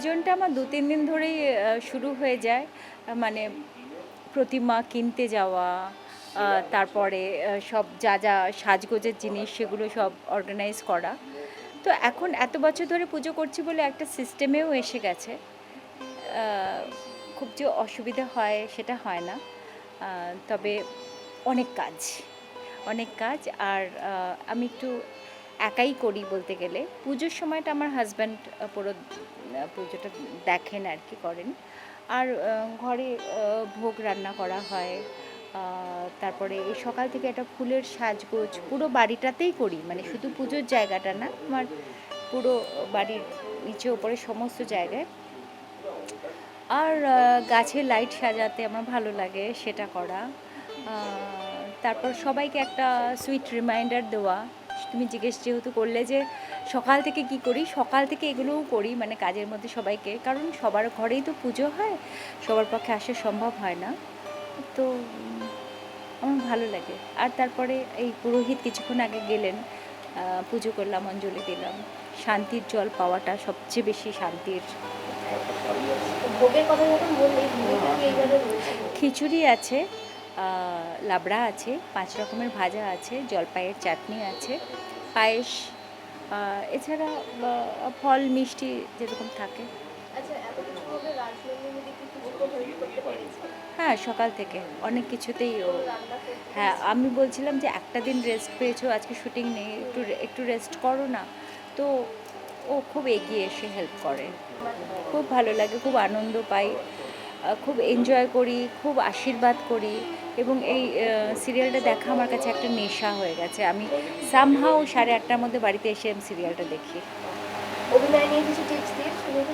আয়োজনটা আমার দু, তিন দিন ধরেই শুরু হয়ে যায়। মানে প্রতিমা কিনতে যাওয়া তারপরে সব যা যা সাজগোজের জিনিস সেগুলো সব অর্গানাইজ করা। তো এখন এত বছর ধরে পুজো করছি বলে একটা সিস্টেমেও এসে গেছে। খুব যে অসুবিধা হয় সেটা হয় না। তবে অনেক কাজ অনেক কাজ। আর আমি একটু একাই করি বলতে গেলে। পুজোর সময়টা আমার হাজব্যান্ড পুরো পুজোটা দেখেন আর কি করেন। আর ঘরে ভোগ রান্না করা হয়। তারপরে এই সকাল থেকে একটা ফুলের সাজগোজ পুরো বাড়িটাতেই করি। মানে শুধু পুজোর জায়গাটা না, আমার পুরো বাড়ির নিচে ওপরে সমস্ত জায়গায়। আর গাছে লাইট সাজাতে আমার ভালো লাগে সেটা করা। তারপর সবাইকে একটা সুইট রিমাইন্ডার দেওয়া। তুমি জিজ্ঞেস যেহেতু করলে যে সকাল থেকে কি করি সকাল থেকে এগুলোও করি মানে কাজের মধ্যে সবাইকে কারণ সবার ঘরেই তো পুজো হয় সবার পক্ষে আসা সম্ভব হয় না। তো আমার ভালো লাগে। আর তারপরে এই পুরোহিত কিছুক্ষণ আগে গেলেন পুজো করলাম অঞ্জলি দিলাম। শান্তির জল পাওয়াটা সবচেয়ে বেশি শান্তির। খিচুড়ি আছে লাবড়া আছে পাঁচ রকমের ভাজা আছে জলপাইয়ের চাটনি আছে পায়েস এছাড়া ফল মিষ্টি যেরকম থাকে। আচ্ছা হ্যাঁ সকাল থেকে। অনেক কিছুতেই ও হ্যাঁ আমি বলছিলাম যে একটা দিন রেস্ট পেয়েছ আজকে শুটিং নেই একটু একটু রেস্ট করো না। তো ও খুব এগিয়ে এসে হেল্প করে। খুব ভালো লাগে খুব আনন্দ পাই। খুব এনজয় করি খুব আশীর্বাদ করি এবং এই সিরিয়ালটা দেখা আমার কাছে একটা নেশা হয়ে গেছে। আমি সামহাও সাড়ে আটটার মধ্যে বাড়িতে এসে আমি সিরিয়ালটা দেখি। অভিনয় নিয়ে কিছু টিপস দিয়ে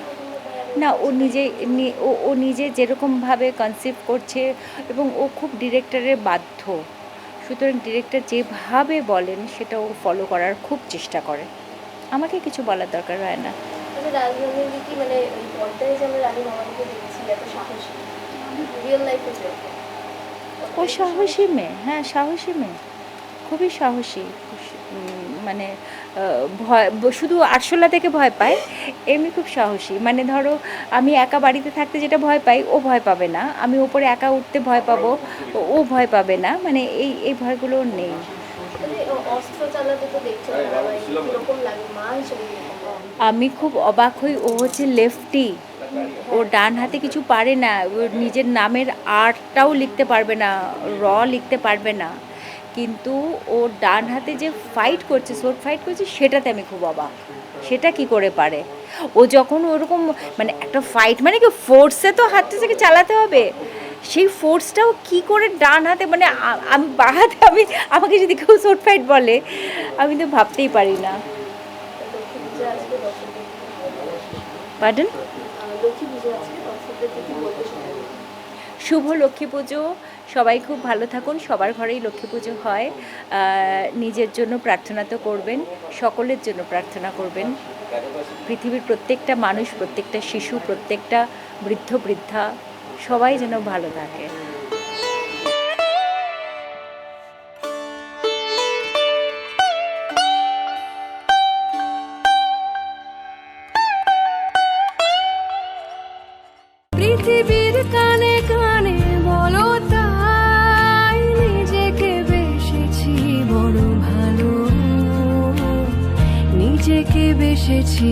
না ও নিজে নি- ও ও নিজে যেরকমভাবে কনসেপ্ট করছে এবং ও খুব ডিরেক্টরের বাধ্য। সুতরাং ডিরেক্টর যেভাবে বলেন সেটা ও ফলো করার খুব চেষ্টা করে। আমাকে কিছু বলার দরকার হয় না। রাজনন্দিনী কি মানে ওই পর্দায় যে আমরা রানী মামাকে দেখছি এত সাহসী। রিয়েল লাইফে ও সাহসী মেয়ে হ্যাঁ সাহসী মেয়ে। খুবই সাহসী। মানে ভয় শুধু আরশোলা থেকে ভয় পায় এমনি খুব সাহসী। মানে ধরো আমি একা বাড়িতে থাকতে যেটা ভয় পাই ও ভয় পাবে না। আমি ওপরে একা উঠতে ভয় পাবো ও- ভয় পাবে না। মানে এই এই ভয়গুলো নেই। মানে অস্ত্র চালাতে তো দেখছ মা হিসেবে? আমি খুব অবাক হই। ও হচ্ছে লেফটি। ও ডান হাতে কিছু পারে না। ও নিজের নামের আর্টটাও লিখতে পারবে না, র লিখতে পারবে না। কিন্তু ও ডান হাতে যে ফাইট করছে শোট ফাইট করছে, সেটাতে আমি খুব অবাক। সেটা কি করে পারে? ও যখন ওরকম মানে একটা ফাইট মানে কি ফোর্সে তো হাতটা থেকে চালাতে হবে। সেই ফোর্সটাও কি করে ডান হাতে মানে আমি বা হাতে আমি, আমাকে যদি কেউ শোট ফাইট বলে, আমি তো ভাবতেই পারি না লক্ষ্মী পুজো আজকে দর্শকদের পার্ডন শুভ লক্ষ্মী পুজো। সবাই খুব ভালো থাকুন। সবার ঘরেই লক্ষ্মী পুজো হয়। নিজের জন্য প্রার্থনা তো করবেন, সকলের জন্য প্রার্থনা করবেন। পৃথিবীর প্রত্যেকটা মানুষ, প্রত্যেকটা শিশু, প্রত্যেকটা বৃদ্ধ, বৃদ্ধা, সবাই যেন ভালো থাকে। পৃথিবীর কানে কানে বলো তাই নিজেকে বেসেছি বড় ভালো। নিজেকে বেসেছি